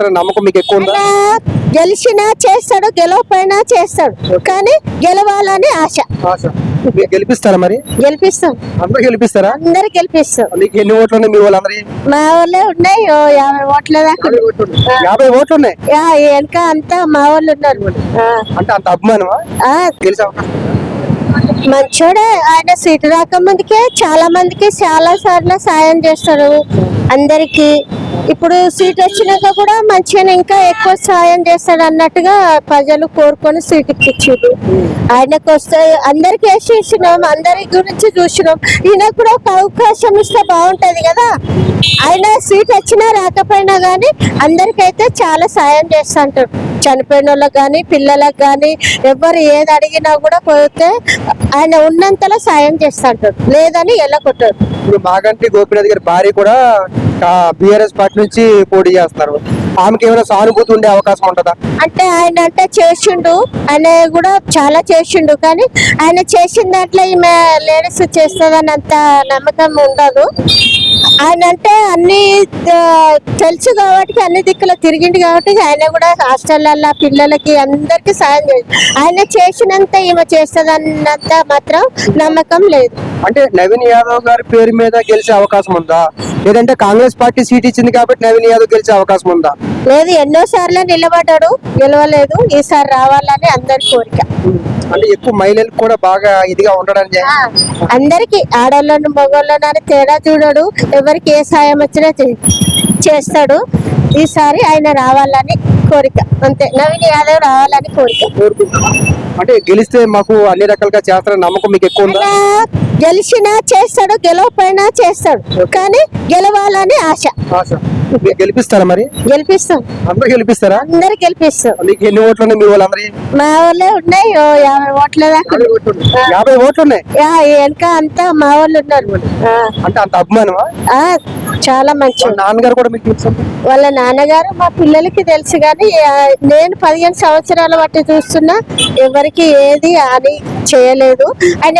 చేస్తారని నమ్మకం మీకు ఎక్కువ ఉందా? గెలిచినా చేస్తాడు గెలవపోయినా చేస్తాడు. కానీ గెలవాలని ఆశ. ఆశ. మీరు గెలిపిస్తారా మరి? గెలిపిస్తాం. అందరూ గెలిపిస్తారా? అందరు గెలిపిస్తాం. మీకు ఎన్ని ఓట్లు ఉన్నాయి మీ వాళ్ళందరి? మా వాళ్ళే ఉన్నాయి. ఓ యాభై ఓట్ల దాకా. యాభై ఓట్లు ఉన్నాయి. యా, వెనక అంతా మా వాళ్ళు ఉన్నారు. ఆ, అంటే అంత అభిమానమా? ఆ, గెలిచే అవకాశం? మంచోడే. ఆయన సీటు రాకముందుకే చాలా మందికి చాలా సార్లు సాయం చేస్తాడు. అందరికి ఇప్పుడు సీట్ వచ్చినాక కూడా మంచిగా ఇంకా ఎక్కువ సాయం చేస్తాడు అన్నట్టుగా ప్రజలు కోరుకొని సీట్ ఇచ్చిండు ఆయనకు వస్తే అందరికి వేసి ఇచ్చినాం అందరి గురించి చూసినాం. ఈయనకు కూడా ఒక అవకాశం ఇస్తే బాగుంటది కదా. ఆయన సీట్ వచ్చినా రాకపోయినా కానీ అందరికైతే చాలా సాయం చేస్తా చనిపోయిన వాళ్ళకి కానీ పిల్లలకు కానీ ఎవరు ఏది అడిగినా కూడా పోతే ఆయన ఉన్నంతలో సాయం చేస్తా అంటాడు. లేదని కొట్టారు ఇప్పుడు మాగంటి గోపినాథ్ గారి భార్య కూడా బిఆర్ఎస్ పార్టీ నుంచి పోటీ చేస్తారు. ఆమెకి ఏమైనా సానుభూతి ఉండే అవకాశం ఉంటుందా? అంటే ఆయన అంటే చేసిండు ఆయన కూడా చాలా చేసిండు కానీ ఆయన చేసిన దాంట్లో ఈమె లేడీస్ చేస్తుందని అంత నమ్మకం ఉండదు. ఆయన అంటే అన్ని తెలుసు కాబట్టి అన్ని దిక్కులు తిరిగిండు కాబట్టి ఆయన కూడా హాస్టల్లో పిల్లలకి అందరికీ సాయం చేసి ఆయన చేసినంత ఈమె చేస్తుందన్నంత మాత్రం నమ్మకం లేదు. అంటే నవీన్ యాదవ్ గారి పేరు మీద గెలిచే అవకాశం ఉందా? లేదంటే కాంగ్రెస్ పార్టీ సీట్ ఇచ్చింది కాబట్టి నవీన్ యాదవ్ గెలిచే అవకాశం ఉందా? లేదు ఎన్నో సార్లు నిలబడ్డాడు గెలవలేదు ఈసారి రావాలని అందరి కోరిక. అంటే ఎక్కువ మహిళలకు కూడా బాగా ఇదిగా ఉండడానికి ఆ, అందరికి ఆడోళ్ళను మగోళ్ళను అని తేడా చూడడు ఎవరికి ఏ సాయం వచ్చినా చేస్తాడు. ఈసారి ఆయన రావాలని కోరిక. అంతే. నవీన్ యాదవ్ రావాలని కోరిక. అంటే గెలిస్తే మాకు అన్ని రకాలుగా చేస్తారని నమ్మకం మీకు ఎక్కువ ఉందా? ఆయన గెలిచినా చేస్తాడు గెలవపోయినా చేస్తాడు. కానీ గెలవాలని ఆశ. ఆశ. మీరు గెలిపిస్తారా మరి? గెలిపిస్తాం. అందరూ గెలిపిస్తారా? అందరు గెలిపిస్తాం. మీకు ఎన్ని ఓట్లు ఉన్నాయి మీ వాళ్ళందరి? మా వాళ్ళే ఉన్నాయి. ఓ యాభై ఓట్ల దాకా. యాభై ఓట్లు ఉన్నాయి. యా, వెనక అంతా మా వాళ్ళు ఉన్నారు. ఆ, అంటే అంత అభిమానమా? ఆ, చాలా మంచి వాళ్ళ నాన్నగారు కూడా మీకు తెలుసా? వాళ్ళ నాన్నగారు మా పిల్లలకి తెలుసు కానీ ఆ, నేను పదిహేను సంవత్సరాల బట్టి చూస్తున్నా ఎవరికి ఏది అని చేయలేదు. ఆయన